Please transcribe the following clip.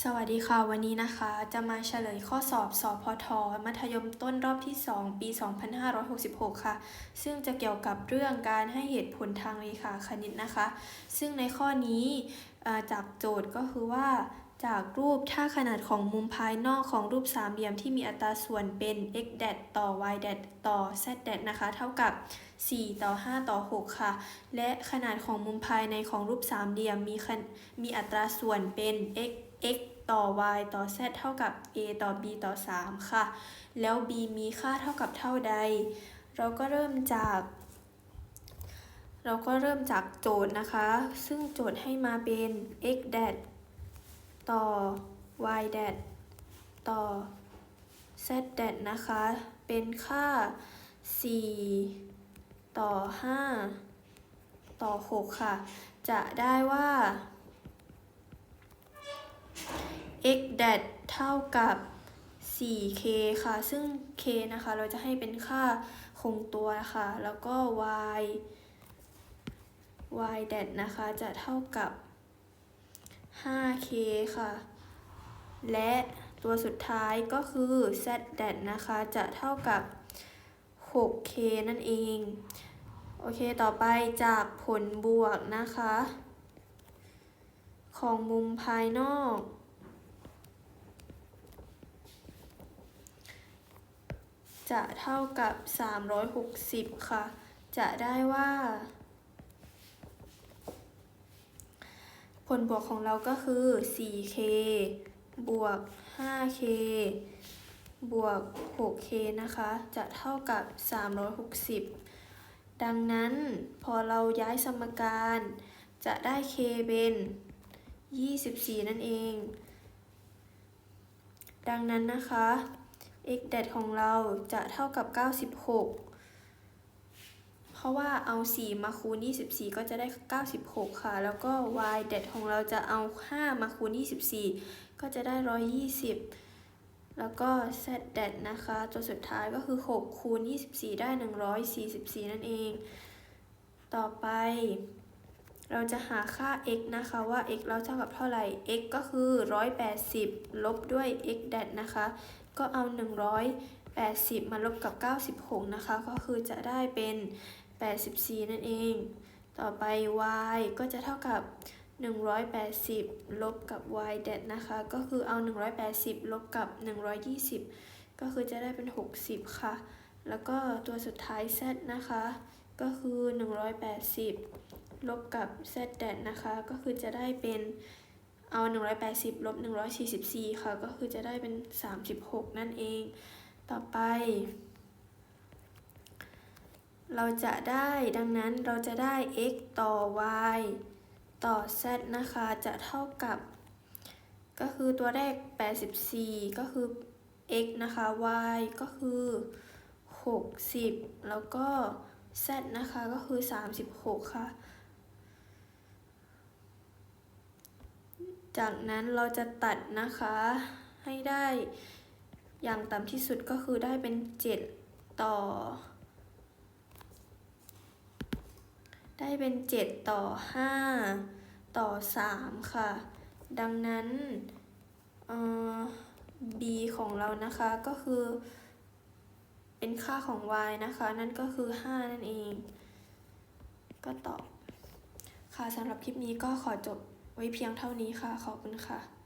สวัสดีค่ะ วันนี้นะคะ จะมาเฉลยข้อสอบสอบพทมัธยมต้นรอบที่ 2 ปี 2566 ค่ะ ซึ่งจะเกี่ยวกับเรื่องการให้เหตุผลทางเรขาคณิตนะคะ ซึ่งในข้อนี้จากโจทย์ก็คือว่า จากรูปถ้าขนาดของมุมภายนอกของรูปสามเหลี่ยมที่มีอัตราส่วนเป็น x แดดต่อ y แดดต่อ z แดดนะคะ เท่ากับ 4 ต่อ 5 ต่อ 6 ค่ะ และขนาดของมุมภายในของรูปสามเหลี่ยมมีมีอัตราส่วนเป็น x x ต่อ y ต่อ z เท่ากับ a ต่อ b ต่อ 3 ค่ะ แล้ว b มีค่าเท่ากับเท่าใด เราก็เริ่มจาก เราก็เริ่มจากโจทย์นะคะ ซึ่งโจทย์ให้มาเป็น x แดดต่อ y แดดต่อ z แดดนะคะ เป็นค่า 4 ต่อ 5 ต่อ 6 ค่ะ จะได้ว่า x แดดเท่ากับ 4k ค่ะ ซึ่ง k นะคะ เราจะให้เป็นค่าคงตัวนะคะ แล้วก็ y y แดดนะคะ จะเท่ากับ 5k ค่ะ และตัวสุดท้ายก็คือ z แดดนะคะ จะเท่ากับ 6k นั่นเอง โอเค ต่อไปจากผลบวกนะคะ ของมุมภายนอก จะเท่ากับ 360 ค่ะ จะได้ว่า ผลบวกของเราก็คือ 4k บวก 5k บวก 6k นะคะ จะเท่ากับ 360 ดังนั้นพอเราย้ายสมการ จะได้ k เป็น 24 นั่นเอง ดังนั้นนะคะ x แดดของเราจะเท่ากับ 96 เพราะว่าเอา 4 มาคูณ 24 ก็จะได้ 96 ค่ะ แล้วก็ y แดดของเราจะเอา 5 มาคูณ 24 ก็จะได้ 120 แล้วก็ z แดดนะคะ ตัวสุดท้ายก็คือ 6 คูณ 24 ได้ 144 นั่นเอง ต่อไป เราจะหาค่า x นะคะว่า x เราเท่ากับเท่าไหร่ x ก็คือ 180 ลบด้วย x แดดนะคะ ก็เอา 180 มาลบกับ 96 นะคะ ก็คือจะได้เป็น 84 นั่นเอง ต่อไป y ก็จะเท่ากับ 180 ลบกับ y แดดนะคะ ก็คือเอา 180 ลบกับ 120 ก็คือจะได้เป็น 60 ค่ะ แล้วก็ตัวสุดท้าย z นะคะ ก็คือ 180 ลบกับ z แดดนะคะ ก็คือจะได้เป็น เอา 180ลบ144 ค่ะ ก็คือจะได้เป็น 36 นั่นเอง ต่อไป เราจะได้ดังนั้นเราจะได้ x ต่อ y ต่อ z นะคะ จะเท่ากับ ก็คือตัวแรก 84 ก็คือ x นะคะ y ก็คือ 60 แล้วก็ z นะคะ ก็คือ 36 ค่ะ จากนั้นเราจะตัดนะคะให้ได้อย่างต่ำที่สุดก็คือได้เป็น 7 ต่อ ได้เป็น 7 ต่อ 5 ต่อ 3 ค่ะ ดังนั้นเอ่อ b ของเรานะคะก็คือเป็นค่าของ y นะคะ นั่นก็คือ 5 นั่นเอง ก็ตอบ ค่ะสำหรับคลิปนี้ก็ขอจบ ไว้เพียงเท่านี้ค่ะ ขอบคุณค่ะ